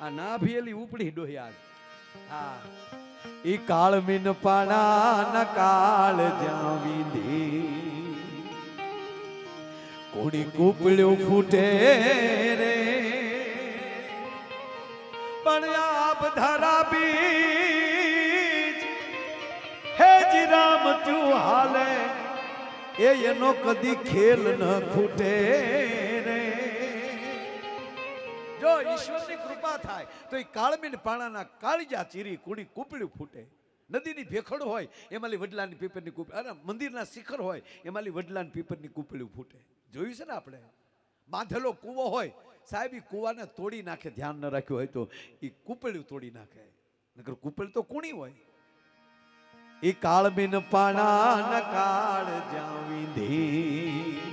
આ ના ભીએલી ઉપડી ડોહ્યા હા. ઈ કાળમીન પાણા, ન કાળ જ્યાં વિંધી. કોડી કૂપળ્યું ફૂટે રે. પણ આપ ધરા બીજ, હે જી રામ તું હાલે. એ એનો કદી ખેલ ન ખૂટે. જો ઈશ્વરની કૃપા થાય, તો એ કાળમીન પાણાના કાળજા ચીરી કુડી કૂપળ્યું ફૂટે. નદીની ભેખડ હોય, એમાંલી વડલાની પીપરની કૂપ અને મંદિરના શિખર હોય, એમાંલી વડલાની પીપરની કૂપળ્યું ફૂટે. જોયું છે ને આપણે? બાંધેલો કૂવો હોય, સાહેબ એ કૂવાને તોડી નાખે, ધ્યાન ન રાખ્યું હોય તો એ કૂપડ્યું તોડી નાખે. નકર કૂપડ તો કુણી હોય. એ કાળમીન પાણા કાળ જાવી વિંધી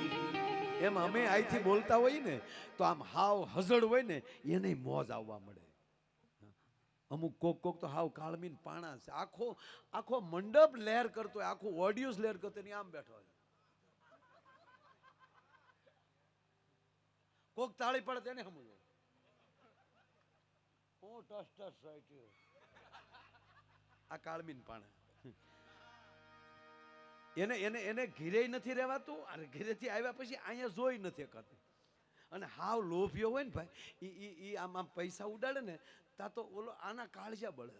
એમ અમે અહીંથી બોલતા હોય ને, તો આમ હાવ હઝડ હોય ને, એને મોજ આવવા મળે. અમુક કોક કોક તો હાવ કાળમીન પાણા છે. આખો આખો મંડપ લહેર કરતો હોય, આખું ઓડિયોસ લહેર કરતો એની આમ બેઠો હોય. કોક તાળી પડે તેને સમજો ઓ ટસ ટસ આ કાળમીન પાણા. એને એને એને ઘીરે નથી રહેવાતું અને ઘીરેથી આવ્યા પછી અહીંયા જોઈ નથી કરતી અને હાવ લોભ્યો હોય ને ભાઈ એ ઈ આમ આમ પૈસા ઉડાડે ને, તા તો ઓલો આના કાળજા બળે.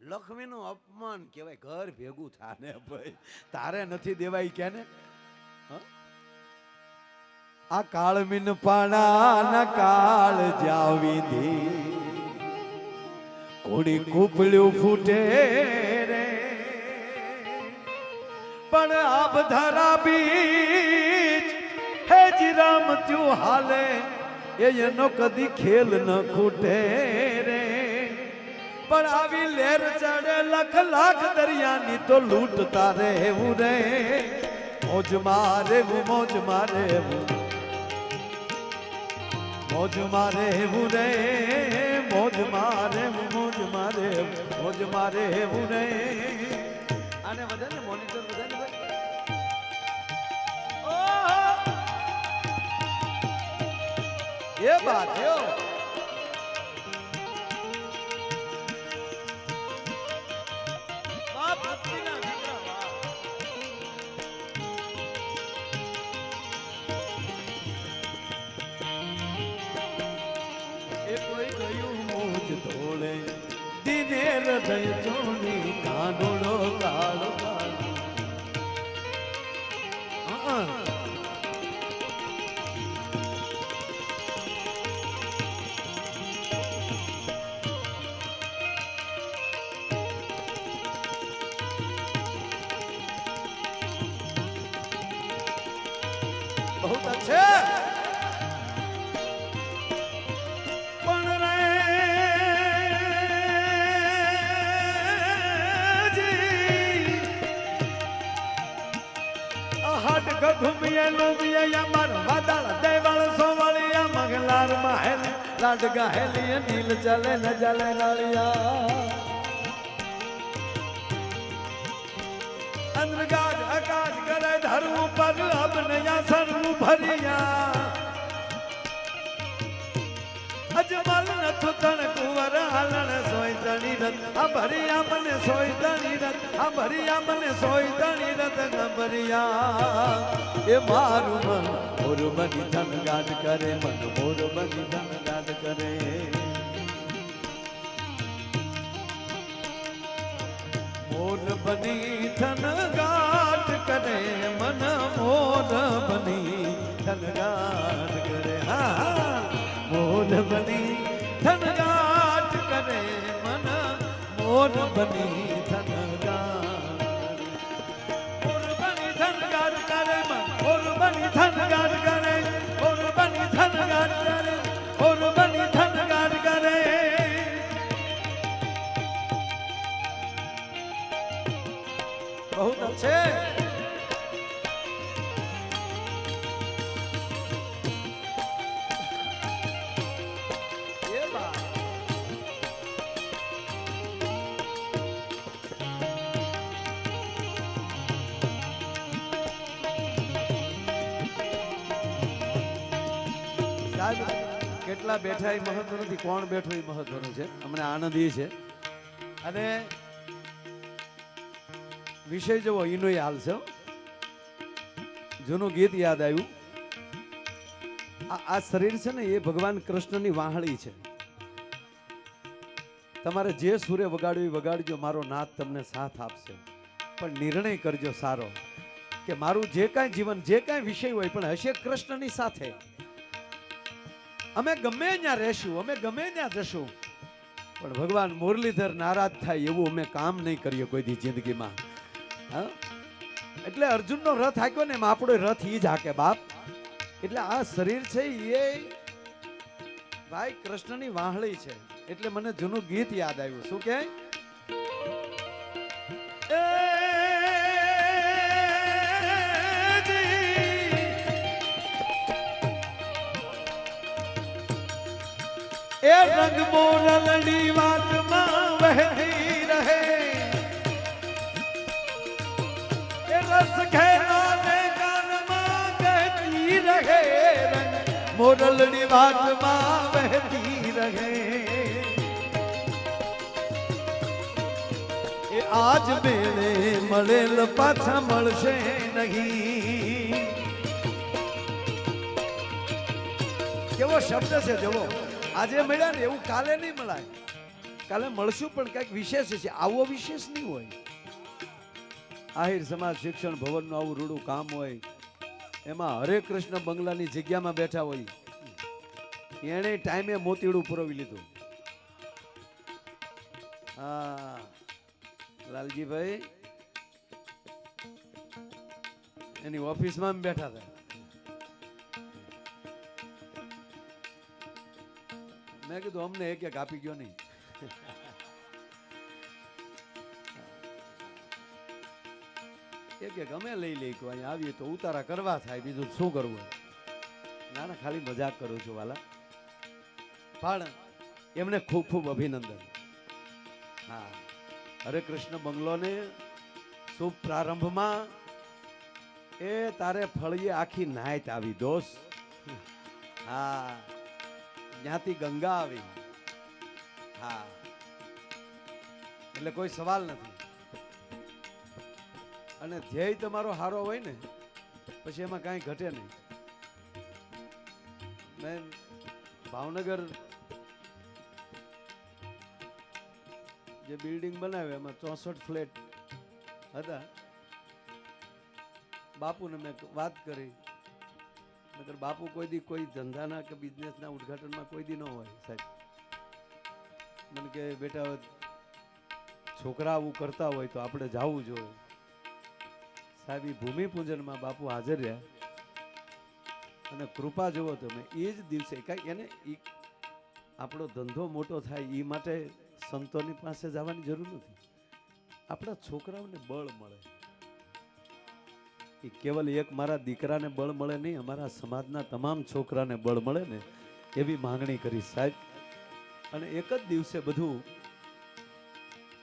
લક્ષ્મીનું અપમાન કહેવાય, ઘર ભેગું થાને ભાઈ. તારે નથી દેવાય કે ને આ કાળમીન પાણા કાળ જાવી દે. કોડી કૂપળ્યું ફૂટે પણ આ ધારા બીચ. હે જીરામ ત્યું હાલે. એ એનો કદી ખેલ ન ખૂટે રે. પણ આવી લેર ચડે લખ લાખ દરિયાની તો લૂંટતા રહેવું રે. મોજ મારે મોજ મારે મોજ મારે હું રે. મોજ મારે મોજ મારે મોજ મારે હું રે. એ બાત દિને હૃદય ચોની કાનોડો કાળો બહુ છે પણ હાટ ગઘુમિયા લોમિયા માર વાદળ દેવાળ સોવાળિયા મગલાર માહેલ લાડ ગાહેલી નીલ ચલે ન જલે નાળિયા અંદ્ર ગાજ અકાજ કરે ધરવું પર અબનયા સરવું ભરિયા અજમલ નથુ તણ કુંવર હાલણ સોય તણી રત આ ભરિયા મને સોય તણી રત આ ભરિયા મને સોય તણી રત ન ભરિયા એ મારું મન મોર બની ધન ગાન કરે મન મોર બની ધન ગાન કરે મોર બની ધન ગાટ કરે મન મોર બની ધન ગાટ કરે હા. મોર બની ધન ગાટ કરે મન મોર બની ધન સાહેબ કેટલા બેઠા એ મહત્વ નથી, કોણ બેઠું એ મહત્વનું છે? અમને આનંદ છે. અને વિષય જેવો, એનો હાલ છે જૂનું ગીત યાદ આવ્યું. આ શરીર છે ને, એ ભગવાન કૃષ્ણની વાહળી છે. તમારે જે સૂર્ય વગાડ્યું વગાડજો, મારો નાથ તમને સાથ આપશે. પણ નિર્ણય કરજો સારો, કે મારું જે કાંઈ જીવન, જે કાંઈ વિષય હોય, પણ હશે કૃષ્ણની સાથે. અમે ગમે ત્યાં રહેશું, અમે ગમે ત્યાં જશું. પણ ભગવાન મુરલીધર નારાજ થાય એવું અમે કામ નહીં કરીએ કોઈ દી જિંદગીમાં. હા? એટલે અર્જુનનો રથ હાક્યો ને એમાં આપણો રથ ઈ જ હાકે બાપ. એટલે આ શરીર છે એ ભાઈ કૃષ્ણની વાહળી છે. એટલે મને જૂનું ગીત યાદ આવ્યું. શું કે? એ રંગ મોરલની વાતમાં વહેતી રહે. એ રસ ઘેરાને કાનમાં કહેતી રહે. રંગ મોરલની વાતમાં વહેતી રહે. એ આજ બેળે મળેલ પાછા મળશે નહીં. કેવો શબ્દ છે, જવો. આજે મળ્યા ને એવું કાલે નહીં મળાય. કાલે મળશું પણ કંઈક વિશેષ છે. આવો વિશેષ નહીં હોય. આહિર સમાજ શિક્ષણ ભવનનું આવું રૂડું કામ હોય. એમાં હરે કૃષ્ણ બંગલાની જગ્યામાં બેઠા હોય. એણે ટાઈમે મોતીડું પુરવી લીધું. હા, લાલજીભાઈ, એની ઓફિસમાં બેઠા હતા. મેં કીધું, અમને એક એક આપી ગયો નહીં. એક એક અમે લઈ લઈ કહું અહીંયા આવીએ તો ઉતારા કરવા થાય, બીજું શું કરવું ના ના ખાલી મજાક કરું છું વાલા. પણ એમને ખૂબ ખૂબ અભિનંદન. હા. હરે કૃષ્ણ બંગલોને શુભ પ્રારંભમાં એ તારે ફળીએ આખી નાયત આવી, દોસ્ત. હા. ત્યાંથી ગંગા આવી. હા. એટલે કોઈ સવાલ નથી. અને ધ્યેય તમારો હારો હોય ને, પછી એમાં કાંઈ ઘટે નહીં. મેં ભાવનગર જે બિલ્ડિંગ બનાવ્યું, એમાં ચોસઠ ફ્લેટ હતા. બાપુને મેં વાત કરી. નકર બાપુ કોઈ દી કોઈ ધંધાના કે બિઝનેસના ઉદ્ઘાટનમાં કોઈ દી ન હોય, સાહેબ. મને કે, બેટા છોકરા આવું કરતા હોય તો આપણે જાવું જોઈએ. સાહેબ એ ભૂમિપૂજનમાં બાપુ હાજર રહ્યા. અને કૃપા જુઓ તમે, એ જ દિવસે કાંઈ એને આપણો ધંધો મોટો થાય એ માટે સંતોની પાસે જવાની જરૂર નથી. આપણા છોકરાઓને બળ મળે. એ કેવલ એક મારા દીકરાને બળ મળે નહીં, અમારા સમાજના તમામ છોકરાને બળ મળે ને એવી માંગણી કરી સાહેબ. અને એક જ દિવસે બધું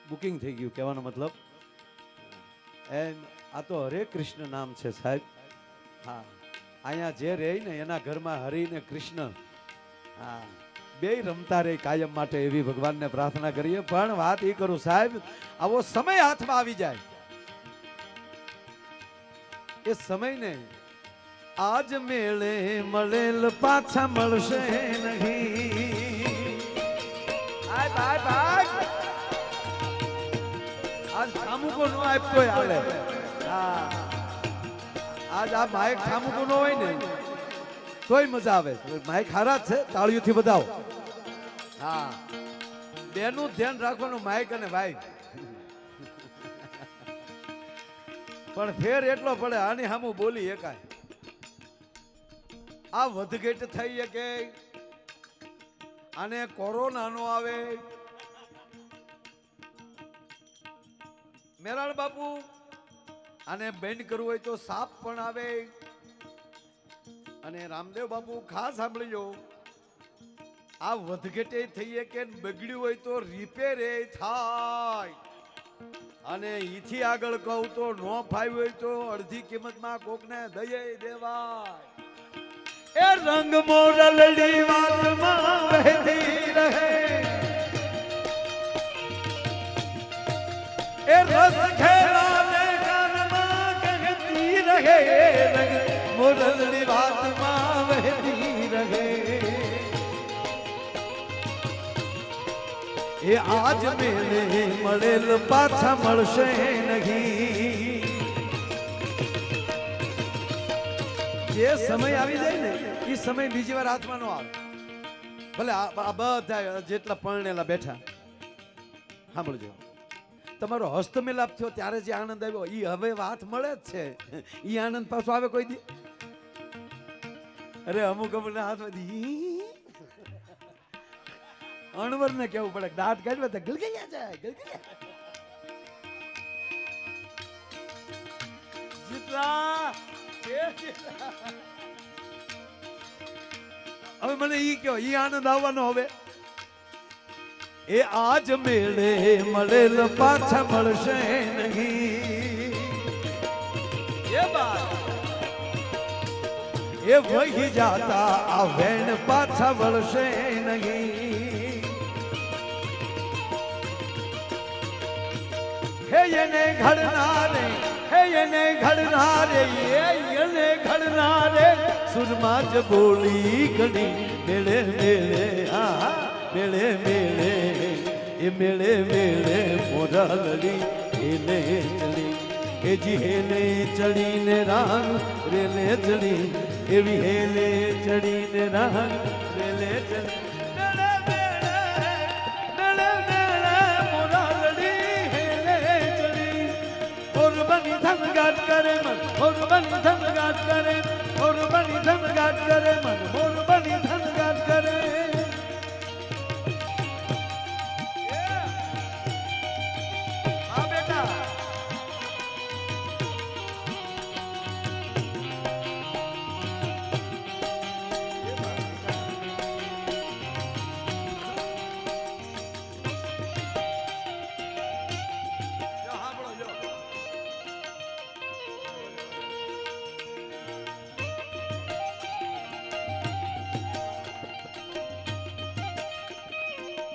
બુકિંગ થઈ ગયું, કહેવાનો મતલબ. એમ, આ તો હરે કૃષ્ણ નામ છે સાહેબ. હા, અહીંયા જે રહે ને એના ઘરમાં હરિ ને કૃષ્ણ. હા બે રમતા રહે કાયમ માટે એવી ભગવાનને પ્રાર્થના કરીએ. પણ વાત એ કરું સાહેબ, આવો સમય હાથમાં આવી જાય. એ સમયને આજ મેળે મળેલ પાછા મળશે નહીં. આય ભાઈ ભાઈ. આજ ઠામુકો નો આપતો આવે હા. આજ આ માયક ઠામુકો નો હોય ને તોય મજા આવે. માઇક હારા છે તાળીઓથી બધાઓ હા. બેનું ધ્યાન રાખવાનું માઇક અને ભાઈ. પણ ફેર એટલો પડે, આની સામું બોલી એકાય. આ વધઘેટ થઈ શકે. આને કોરોના નો આવે. મેરાળ બાપુ, આને બેન્ડ કરવું હોય તો સાપ પણ આવે. અને રામદેવ બાપુ ખાસ સાંભળજો. આ વધઘેટે થઈએ કે બગડ્યું હોય તો રિપેર થાય. અને ઈથી આગળ કહું તો નો ફાવ્યો હોય તો અડધી કિંમતમાં કોકને દઈએ દેવા એ રંગ મોરલડી વાતમાં રહે. એ રસ ખેલાને કાનમાં કહેતી રહે. રંગ મોરલડી વાતમાં એ આજ મેળે મળેલ પાછા મળશે નહીં. જે સમય આવી જાય ને એ સમય બીજી વાર હાથમાં ન આવે. ભલે આ બધા જેટલા પરણેલા બેઠા. સાંભળજો. તમારો હસ્તમેલાપ થયો ત્યારે જે આનંદ આવ્યો એ હવે વાત મળે જ છે. એ આનંદ પાછો આવે કોઈ દી? અરે અમુક અમુક હાથમાંથી અણવર ને કેવું પડે દાંત કાઢવા તો ગલગલિયા જાય, ગલગલિયા જીતલા હવે મને ઈ કયો, ઈ આનંદ આવવાનો હવે. એ આજ મેળે મળેલ પાછા મળશે નહીં. એ બાત એ વહી જાતા આ વેણ પાછા વળશે નહીં. હે એને ઘડનારે હે એને ઘડનારે એ એને ઘડનારે સુરમાં જ બોલી ઘડી, મેળે મેળે આ મેળે મેળે. એ મેળે મેળે મોરા લડી એને ચડી એ જી હેલે ચડીને રાગ રેલે ચડી. એવી હેલે ચડીને રાગ રેલે ચડી. ઓરબની ધમગાટ કરે ઓરબની ધમગાટ કરે મન